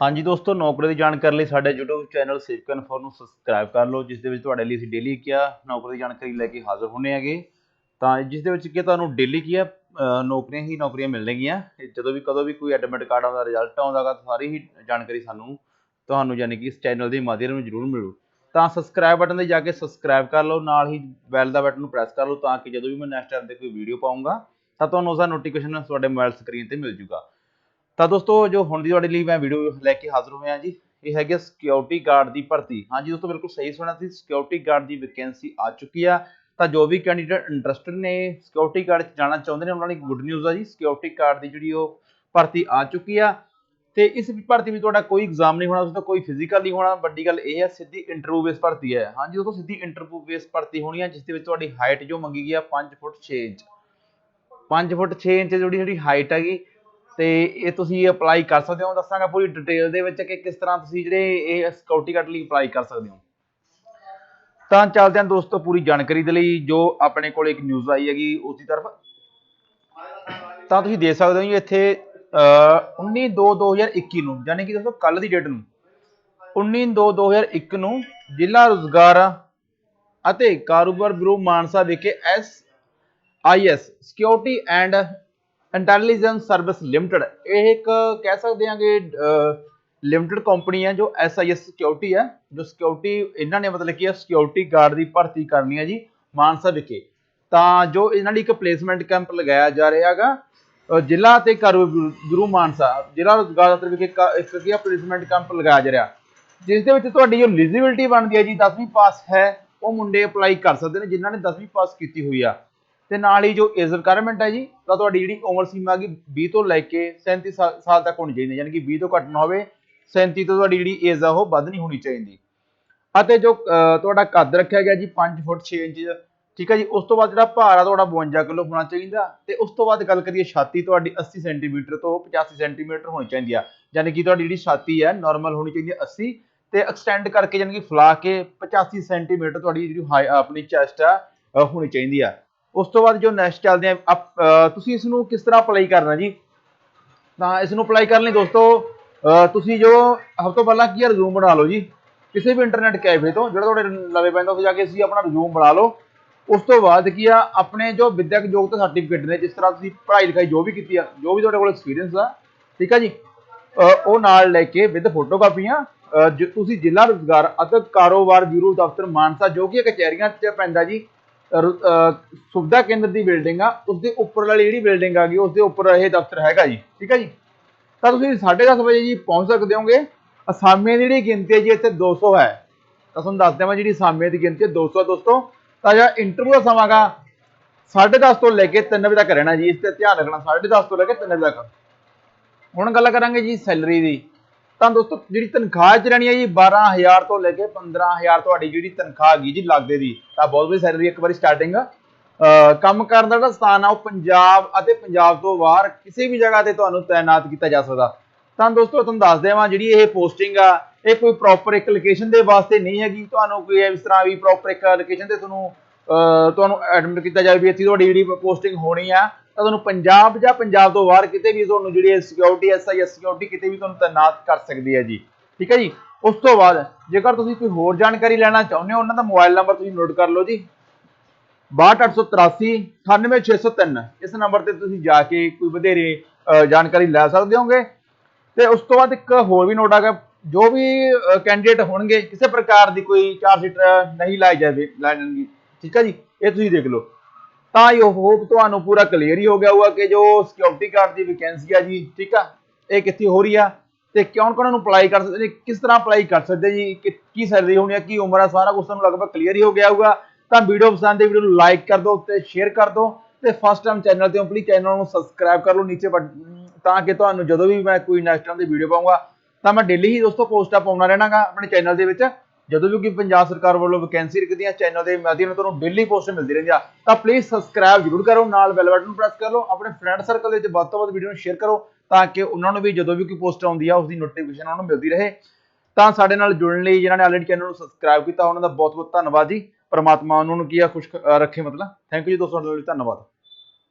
ਹਾਂਜੀ ਦੋਸਤੋ, ਨੌਕਰੀ ਦੀ ਜਾਣਕਾਰੀ ਲਈ ਸਾਡੇ YouTube ਚੈਨਲ ਸਿਵਕ ਇਨਫੋ ਨੂੰ ਸਬਸਕ੍ਰਾਈਬ ਕਰ ਲਓ, ਜਿਸ ਦੇ ਵਿੱਚ ਤੁਹਾਡੇ ਲਈ ਅਸੀਂ ਡੇਲੀ ਕਿਆ ਨੌਕਰੀ ਦੀ ਜਾਣਕਾਰੀ ਲੈ ਕੇ ਹਾਜ਼ਰ ਹੁੰਨੇ ਹੈਗੇ। ਤਾਂ ਜਿਸ ਦੇ ਵਿੱਚ ਕਿ ਤੁਹਾਨੂੰ ਡੇਲੀ ਕੀ ਹੈ ਨੌਕਰੀਆਂ ਹੀ ਨੌਕਰੀਆਂ ਮਿਲਣਗੀਆਂ। ਜਦੋਂ ਵੀ ਕਦੋਂ ਵੀ ਕੋਈ ਐਡਮਿਟ ਕਾਰਡ ਆਉਂਦਾ ਰਿਜ਼ਲਟ ਆਉਂਦਾਗਾ ਸਾਰੀ ਹੀ ਜਾਣਕਾਰੀ ਸਾਨੂੰ, ਤੁਹਾਨੂੰ ਯਾਨੀ ਕਿ ਇਸ ਚੈਨਲ ਦੇ ਮਾਧਿਅਮ ਨੂੰ ਜ਼ਰੂਰ ਮਿਲੂ। ਤਾਂ ਸਬਸਕ੍ਰਾਈਬ ਬਟਨ ਤੇ ਜਾ ਕੇ ਸਬਸਕ੍ਰਾਈਬ ਕਰ ਲਓ, ਨਾਲ ਹੀ ਬੈਲ ਦਾ ਬਟਨ ਨੂੰ ਪ੍ਰੈਸ ਕਰ ਲਓ, ਤਾਂ ਕਿ ਜਦੋਂ ਵੀ ਮੈਂ ਨੈਕਸਟ ਟਾਈਮ ਤੇ ਕੋਈ ਵੀਡੀਓ ਪਾਉਂਗਾ ਤਾਂ ਤੁਹਾਨੂੰ ਉਸ ਦਾ ਨੋਟੀਫਿਕੇਸ਼ਨ ਤੁਹਾਡੇ ਮੋਬਾਈਲ ਸਕਰੀਨ ਤੇ ਮਿਲ ਜੂਗਾ। ਤਾਂ ਦੋਸਤੋ, ਜੋ ਹੁਣ ਦੀ ਤੁਹਾਡੇ ਲਈ ਮੈਂ ਵੀਡੀਓ ਲੈ ਕੇ ਹਾਜ਼ਰ ਹੋਇਆ ਜੀ, ਇਹ ਹੈਗੀ ਸਿਕਿਉਰਿਟੀ ਗਾਰਡ ਦੀ ਭਰਤੀ। ਹਾਂਜੀ ਦੋਸਤੋ, ਬਿਲਕੁਲ ਸਹੀ ਸੁਣਿਆ ਸੀ ਸਿਕਿਉਰਿਟੀ ਗਾਰਡ ਦੀ ਵੈਕੈਂਸੀ ਆ ਚੁੱਕੀ ਆ। ਤਾਂ ਜੋ ਵੀ ਕੈਂਡੀਡੇਟ ਇੰਟਰਸਟਡ ਨੇ ਸਿਕਿਉਰਿਟੀ ਗਾਰਡ 'ਚ ਜਾਣਾ ਚਾਹੁੰਦੇ ਨੇ, ਉਹਨਾਂ ਲਈ ਗੁੱਡ ਨਿਊਜ਼ ਆ ਜੀ ਸਿਕਿਉਰਿਟੀ ਗਾਰਡ ਦੀ ਜਿਹੜੀ ਉਹ ਭਰਤੀ ਆ ਚੁੱਕੀ ਆ। ਤੇ ਇਸ ਭਰਤੀ ਵਿੱਚ ਤੁਹਾਡਾ ਕੋਈ ਐਗਜ਼ਾਮ ਨਹੀਂ ਹੋਣਾ ਉਸ ਦਾ ਕੋਈ ਫਿਜ਼ੀਕਲ ਨਹੀਂ ਹੋਣਾ। ਵੱਡੀ ਗੱਲ ਇਹ ਹੈ ਸਿੱਧੀ ਇੰਟਰਵਿਊ ਬੇਸ ਭਰਤੀ ਹੈ ਹਾਂਜੀ ਦੋਸਤੋ, ਸਿੱਧੀ ਇੰਟਰਵਿਊ ਬੇਸ ਭਰਤੀ ਹੋਣੀ ਹੈ ਜਿਸ ਦੇ ਵਿੱਚ ਤੁਹਾਡੀ ਹਾਈਟ ਜੋ ਮੰਗੀ ਗਈ ਆ 5 ਫੁੱਟ 6 ਇੰਚ। 5 ਫੁੱਟ 6 ਇੰਚ ਜਿਹੜੀ ਜਿਹੜੀ ਹਾਈਟ ਹੈਗੀ ਤੇ ਇਹ ਤੁਸੀਂ ਅਪਲਾਈ ਕਰ ਸਕਦੇ ਹੋ। ਦੱਸਾਂਗਾ ਪੂਰੀ ਡਿਟੇਲ ਦੇ ਵਿੱਚ ਕਿ ਕਿਸ ਤਰ੍ਹਾਂ ਤੁਸੀਂ ਜਿਹੜੇ ਇਹ ਸਿਕਿਉਰਿਟੀ ਗਾਰਡ ਲਈ ਅਪਲਾਈ ਕਰ ਸਕਦੇ ਹੋ। ਤਾਂ ਚੱਲਦੇ ਹਾਂ ਦੋਸਤੋ ਪੂਰੀ ਜਾਣਕਾਰੀ ਦੇ ਲਈ, ਜੋ ਆਪਣੇ ਕੋਲ ਇੱਕ ਨਿਊਜ਼ ਆਈ ਹੈਗੀ ਉਸ ਦੀ ਤਰਫ। ਤਾਂ ਤੁਸੀਂ ਦੇਖ ਸਕਦੇ ਹੋ ਜੀ ਇੱਥੇ 19/2/2021 ਨੂੰ, ਯਾਨੀ ਕਿ ਦੋਸਤੋ ਕੱਲ ਦੀ ਡੇਟ ਨੂੰ 19/2/2021 ਨੂੰ ਜ਼ਿਲ੍ਹਾ ਰੋਜ਼ਗਾਰ ਅਤੇ ਕਾਰੋਬਾਰ ਬਿਊਰੋ ਮਾਨਸਾ ਵਿਖੇ S IS security and intelligence service limited. ਇਹ ਇੱਕ ਕਹਿ ਸਕਦੇ ਹਾਂ ਕਿ ਲਿਮਟਿਡ ਕੰਪਨੀ ਹੈ ਜੋ ਐਸਆਈਐਸ ਸਿਕਿਉਰਿਟੀ ਹੈ ਜੋ ਸਿਕਿਉਰਿਟੀ ਇਹਨਾਂ ਨੇ ਮਤਲਬ ਕੀ ਕਿ ਸਿਕਿਉਰਿਟੀ ਗਾਰਡ ਦੀ ਭਰਤੀ ਕਰਨੀ ਹੈ ਜੀ ਮਾਨਸਾ ਵਿਖੇ। ਤਾਂ ਜੋ ਇਹਨਾਂ ਲਈ ਇੱਕ ਪਲੇਸਮੈਂਟ ਕੈਂਪ ਲਗਾਇਆ ਜਾ ਰਿਹਾ ਹੈਗਾ ਜ਼ਿਲ੍ਹਾ ਤੇ ਕਾਰੋਬਾਰ ਗੁਰੂ ਮਾਨਸਾ, ਜ਼ਿਲ੍ਹਾ ਰੋਜ਼ਗਾਰ ਦਫ਼ਤਰ ਵਿਖੇ ਇੱਕ ਕੀ ਪਲੇਸਮੈਂਟ ਕੈਂਪ ਲਗਾਇਆ ਜਾ ਰਿਹਾ। ਜਿਸ ਦੇ ਵਿੱਚ ਤੁਹਾਡੀ ਜੋ ਐਲੀਜੀਬਿਲਟੀ ਬਣਦੀ ਹੈ ਜੀ 10ਵੀਂ ਪਾਸ ਹੈ, ਉਹ ਮੁੰਡੇ ਅਪਲਾਈ ਕਰ ਸਕਦੇ ਨੇ, ਜਿਨ੍ਹਾਂ ਨੇ 10ਵੀਂ ਪਾਸ ਕੀਤੀ ਹੋਈ ਆ। ਤੇ ਨਾਲ ਹੀ ਜੋ ਏਜ ਰਿਕੁਆਇਰਮੈਂਟ ਹੈ ਜੀ, ਤਾਂ ਤੁਹਾਡੀ ਜਿਹੜੀ ਉਮਰ ਸੀਮਾ ਹੈਗੀ 20 ਤੋਂ ਲੈ ਕੇ 37 ਸਾਲ ਤੱਕ ਹੋਣੀ ਚਾਹੀਦੀ ਹੈ, ਯਾਨੀ ਕਿ 20 ਤੋਂ ਘੱਟ ਨਾ ਹੋਵੇ 37 ਤੋਂ ਤੁਹਾਡੀ ਜਿਹੜੀ ਏਜ ਆ ਉਹ ਵੱਧ ਨਹੀਂ ਹੋਣੀ ਚਾਹੀਦੀ। ਅਤੇ ਜੋ ਤੁਹਾਡਾ ਕੱਦ ਰੱਖਿਆ ਗਿਆ ਜੀ 5 ਫੁੱਟ 6 ਇੰਚ, ਠੀਕ ਹੈ ਜੀ, ਉਸ ਤੋਂ ਬਾਅਦ ਜਿਹੜਾ ਭਾਰ ਆ ਤੁਹਾਡਾ 52 ਕਿਲੋ ਹੋਣਾ ਚਾਹੀਦਾ, ਤੇ ਉਸ ਤੋਂ ਬਾਅਦ ਗੱਲ ਕਰੀਏ ਛਾਤੀ, ਤੁਹਾਡੀ 80 ਸੈਂਟੀਮੀਟਰ ਤੋਂ 85 ਸੈਂਟੀਮੀਟਰ ਹੋਣੀ ਚਾਹੀਦੀ ਆ, ਯਾਨੀ ਕਿ ਤੁਹਾਡੀ ਜਿਹੜੀ ਛਾਤੀ ਹੈ ਨਾਰਮਲ ਹੋਣੀ ਚਾਹੀਦੀ ਹੈ 80 ਤੇ ਐਕਸਟੈਂਡ ਕਰਕੇ ਯਾਨੀ ਕਿ ਫਲਾ ਕੇ 85 ਸੈਂਟੀਮੀਟਰ ਤੁਹਾਡੀ ਜਿਹੜੀ ਆਪਣੀ ਚੈਸਟ ਆ ਹੋਣੀ ਚਾਹੀਦੀ ਆ। ਉਸ ਤੋਂ ਬਾਅਦ ਜੋ ਨੈਕਸਟ ਚੱਲਦੇ ਆ ਤੁਸੀਂ ਇਸ ਨੂੰ ਕਿਸ ਤਰ੍ਹਾਂ ਅਪਲਾਈ ਕਰਨਾ ਜੀ? ਤਾਂ ਇਸ ਨੂੰ ਅਪਲਾਈ ਕਰਨ ਲਈ ਦੋਸਤੋ ਤੁਸੀਂ ਜੋ ਸਭ ਤੋਂ ਪਹਿਲਾਂ ਕੀ ਰਿਜ਼ੂਮ ਬਣਾ ਲਓ ਜੀ। ਕਿਸੇ ਵੀ ਇੰਟਰਨੈਟ ਕੈਫੇ ਤੋਂ, ਜਿਹੜਾ ਤੁਹਾਡੇ ਲਵੇ ਪੈਂਦਾ, ਉੱਥੇ ਜਾ ਕੇ ਤੁਸੀਂ ਆਪਣਾ ਰਿਜ਼ੂਮ ਬਣਾ ਲਓ। ਉਸ ਤੋਂ ਬਾਅਦ ਕੀ ਆ, ਆਪਣੇ ਜੋ ਵਿਦਿਅਕ ਯੋਗਤਾ ਸਰਟੀਫਿਕੇਟ ਨੇ, ਜਿਸ ਤਰ੍ਹਾਂ ਤੁਸੀਂ ਪੜ੍ਹਾਈ ਲਿਖਾਈ ਜੋ ਵੀ ਕੀਤੀ ਆ, ਜੋ ਵੀ ਤੁਹਾਡੇ ਕੋਲ ਐਕਸਪੀਰੀਅੰਸ ਆ, ਠੀਕ ਆ ਜੀ? ਉਹ ਨਾਲ ਲੈ ਕੇ ਵਿਦ ਫੋਟੋਕਾਪੀਆਂ ਤੁਸੀਂ ਜ਼ਿਲ੍ਹਾ ਰੋਜ਼ਗਾਰ ਅਤੇ ਕਾਰੋਬਾਰ ਬਿਊਰੋ ਦਫ਼ਤਰ ਮਾਨਸਾ, ਜੋ ਕਿ ਕਚਹਿਰੀਆਂ 'ਚ ਪੈਂਦਾ ਜੀ। ਸੁਵਿਧਾ ਕੇਂਦਰ ਦੀ ਬਿਲਡਿੰਗ ਆ ਉਸ ਦੇ ਉੱਪਰ ਵਾਲੀ ਜਿਹੜੀ ਬਿਲਡਿੰਗ ਆ ਗਈ ਉਸ ਦੇ ਉੱਪਰ ਇਹ ਦਫ਼ਤਰ ਹੈਗਾ ਜੀ, ਠੀਕ ਹੈ ਜੀ? ਤਾਂ ਤੁਸੀਂ 10:30 ਵਜੇ ਜੀ ਪਹੁੰਚ ਸਕਦੇ ਹੋਗੇ। ਅਸਾਮੀਆਂ ਦੀ ਜਿਹੜੀ ਗਿਣਤੀ ਹੈ ਜੀ, ਇੱਥੇ 200 ਹੈ। ਤਾਂ ਤੁਹਾਨੂੰ ਦੱਸ ਦਿਆਂ ਜਿਹੜੀ ਅਸਾਮੀਆਂ ਦੀ ਗਿਣਤੀ 200 ਦੋਸਤੋ। ਤਾਂ ਜਿਹੜਾ ਇੰਟਰਵਿਊ ਦਾ ਸਮਾਂ ਗਾ 10:30 ਤੋਂ ਲੈ ਕੇ 3 ਵਜੇ ਤੱਕ ਰਹਿਣਾ ਜੀ, ਇਸ ਤੇ ਧਿਆਨ ਰੱਖਣਾ 10:30 ਤੋਂ ਲੈ ਕੇ 3 ਵਜੇ ਤੱਕ। ਹੁਣ ਗੱਲ ਕਰਾਂਗੇ ਜੀ ਸੈਲਰੀ ਦੀ। ਤਾਂ ਦੋਸਤੋ, ਜਿਹੜੀ ਤਨਖਾਹ ਚ ਰਹਿਣੀ ਹੈ ਜੀ 12000 ਤੋਂ ਲੈ ਕੇ 15000 ਤੁਹਾਡੀ ਜਿਹੜੀ ਤਨਖਾਹ ਹੈਗੀ ਜੀ ਲੱਗਦੇ ਦੀ, ਤਾਂ ਬਹੁਤ ਵਧੀਆ ਸੈਲਰੀ ਇੱਕ ਵਾਰੀ ਸਟਾਰਟਿੰਗ ਕੰਮ ਕਰਨ ਦਾ ਜਿਹੜਾ ਸਥਾਨ ਆ, ਉਹ ਪੰਜਾਬ ਅਤੇ ਪੰਜਾਬ ਤੋਂ ਬਾਹਰ ਕਿਸੇ ਵੀ ਜਗ੍ਹਾ ਤੇ ਤੁਹਾਨੂੰ ਤਾਇਨਾਤ ਕੀਤਾ ਜਾ ਸਕਦਾ। ਤਾਂ ਦੋਸਤੋ, ਤੁਹਾਨੂੰ ਦੱਸ ਦੇਵਾਂ ਜਿਹੜੀ ਇਹ ਪੋਸਟਿੰਗ ਆ, ਇਹ ਕੋਈ ਪ੍ਰੋਪਰ ਇੱਕ ਲੋਕੇਸ਼ਨ ਦੇ ਵਾਸਤੇ ਨਹੀਂ ਹੈਗੀ। ਤੁਹਾਨੂੰ ਕੋਈ ਇਸ ਤਰ੍ਹਾਂ ਵੀ ਪ੍ਰੋਪਰ ਇੱਕ ਲੋਕੇਸ਼ਨ ਤੇ ਤੁਹਾਨੂੰ ਤੁਹਾਨੂੰ ਐਡਮਿਟ ਕੀਤਾ ਜਾਵੇ ਵੀ ਇੱਥੇ ਤੁਹਾਡੀ ਜਿਹੜੀ ਪੋਸਟਿੰਗ ਹੋਣੀ ਆ ਤਾਂ ਤੁਹਾਨੂੰ ਪੰਜਾਬ ਜਾਂ ਪੰਜਾਬ ਤੋਂ ਬਾਹਰ ਕਿਤੇ ਵੀ ਤੁਹਾਨੂੰ ਜਿਹੜੀ ਸਿਕਿਉਰਿਟੀ ਐਸਆਈਐਸ ਸਿਕਿਉਰਿਟੀ ਕਿਤੇ ਵੀ ਤੁਹਾਨੂੰ ਤਾਇਨਾਤ ਕਰ ਸਕਦੀ ਹੈ ਜੀ। ਠੀਕ ਹੈ ਜੀ? ਉਸ ਤੋਂ ਬਾਅਦ ਜੇਕਰ ਤੁਸੀਂ ਕੋਈ ਹੋਰ ਜਾਣਕਾਰੀ ਲੈਣਾ ਚਾਹੁੰਦੇ ਹੋ, ਉਹਨਾਂ ਦਾ ਮੋਬਾਈਲ ਨੰਬਰ ਤੁਸੀਂ ਨੋਟ ਕਰ ਲਓ ਜੀ। 62883 98603 ਇਸ ਨੰਬਰ ਤੇ ਤੁਸੀਂ ਜਾ ਕੇ ਕੋਈ ਵਧੇਰੇ ਜਾਣਕਾਰੀ ਲੈ ਸਕਦੇ ਹੋਗੇ ਤੇ ਉਸ ਤੋਂ ਬਾਅਦ ਇੱਕ ਹੋਰ ਵੀ ਨੋਟ ਆ ਗਿਆ, ਜੋ ਵੀ ਕੈਂਡੀਡੇਟ ਹੋਣਗੇ, ਕਿਸੇ ਪ੍ਰਕਾਰ ਦੀ ਕੋਈ ਚਾਰਜ ਸੀਟ ਨਹੀਂ ਲਾਈ ਜਾਵੇ ਲਾਣਗੀ ਠੀਕ ਹੈ ਜੀ? ਇਹ ਤੁਸੀਂ ਦੇਖ ਲਓ। ਤਾਂ ਆਈ ਹੋਪ ਤੁਹਾਨੂੰ ਪੂਰਾ ਕਲੀਅਰ ਹੀ ਹੋ ਗਿਆ ਹੋਊਗਾ ਕਿ ਜੋ ਸਿਕਿਉਰਿਟੀ ਗਾਰਡ ਦੀ ਵੈਕੈਂਸੀ ਆ ਜੀ, ਠੀਕ ਆ? ਇਹ ਕਿੱਥੇ ਹੋ ਰਹੀ ਆ? ਤੇ ਕਿਉਂ ਕਿਉਂ ਨੂੰ ਅਪਲਾਈ ਕਰ ਸਕਦੇ ਨੇ? ਕਿਸ ਤਰ੍ਹਾਂ ਅਪਲਾਈ ਕਰ ਸਕਦੇ ਜੀ? ਕੀ ਸੈਲਰੀ ਹੋਣੀ ਆ? ਕੀ ਉਮਰ ਆ? ਸਾਰਾ ਕੁਝ ਤੁਹਾਨੂੰ ਲਗਭਗ ਕਲੀਅਰ ਹੀ ਹੋ ਗਿਆ ਹੋਊਗਾ। ਤਾਂ ਵੀਡੀਓ ਪਸੰਦ ਹੈ ਵੀਡੀਓ ਨੂੰ ਲਾਈਕ ਕਰ ਦਿਓ ਤੇ ਸ਼ੇਅਰ ਕਰ ਦਿਓ ਤੇ ਫਸਟ ਟਾਈਮ ਚੈਨਲ ਤੇ ਹੋ ਪਲੀਜ਼ ਚੈਨਲ ਨੂੰ ਸਬਸਕ੍ਰਾਈਬ ਕਰ ਲਓ, ਨੀਚੇ ਤਾਂ ਕਿ ਤੁਹਾਨੂੰ ਜਦੋਂ ਵੀ ਮੈਂ ਕੋਈ ਨੈਕਸਟ ਟਾਈਮ ਦੀ ਵੀਡੀਓ ਪਾਉਂਗਾ ਤਾਂ ਮੈਂ ਡੇਲੀ ਹੀ ਦੋਸਤੋ ਪੋਸਟਾਂ ਪਾਉਣਾ ਰਹਿਣਾਗਾ ਆਪਣੇ ਚੈਨਲ ਦੇ ਵਿੱਚ। ਜਦੋਂ ਵੀ ਕੋਈ ਪੰਜਾਬ ਸਰਕਾਰ ਵੱਲੋਂ ਵੈਕੈਂਸੀ ਰੱਖਦੀਆਂ ਚੈਨਲ ਦੇ ਮਾਧਿਅਮ ਨਾਲ ਤੁਹਾਨੂੰ ਡੇਲੀ ਪੋਸਟ ਮਿਲਦੀ ਰਹਿੰਦੀਆਂ ਤਾਂ ਪਲੀਜ਼ ਸਬਸਕ੍ਰਾਈਬ ਜ਼ਰੂਰ ਕਰੋ, ਨਾਲ ਬੈਲ ਬਟਨ ਪ੍ਰੈਸ ਕਰ ਲਓ, ਆਪਣੇ ਫਰੈਂਡ ਸਰਕਲ ਦੇ ਵਿੱਚ ਵੱਧ ਤੋਂ ਵੱਧ ਵੀਡੀਓ ਨੂੰ ਸ਼ੇਅਰ ਕਰੋ, ਤਾਂ ਕਿ ਉਹਨਾਂ ਨੂੰ ਵੀ ਜਦੋਂ ਵੀ ਕੋਈ ਪੋਸਟ ਆਉਂਦੀ ਆ ਉਸ ਦੀ ਨੋਟੀਫਿਕੇਸ਼ਨ ਉਹਨਾਂ ਨੂੰ ਮਿਲਦੀ ਰਹੇ। ਤਾਂ ਸਾਡੇ ਨਾਲ ਜੁੜਨ ਲਈ ਜਿਨ੍ਹਾਂ ਨੇ ਆਲਰੇਡੀ ਚੈਨਲ ਨੂੰ ਸਬਸਕ੍ਰਾਈਬ ਕੀਤਾ, ਉਹਨਾਂ ਦਾ ਬਹੁਤ ਬਹੁਤ ਧੰਨਵਾਦ ਜੀ। ਪਰਮਾਤਮਾ ਉਹਨਾਂ ਨੂੰ ਕੀ ਆ, ਖੁਸ਼ ਰੱਖੇ ਮਤਲਬ। ਥੈਂਕ ਯੂ ਜੀ ਦੋਸਤੋ, ਤੁਹਾਡਾ ਧੰਨਵਾਦ।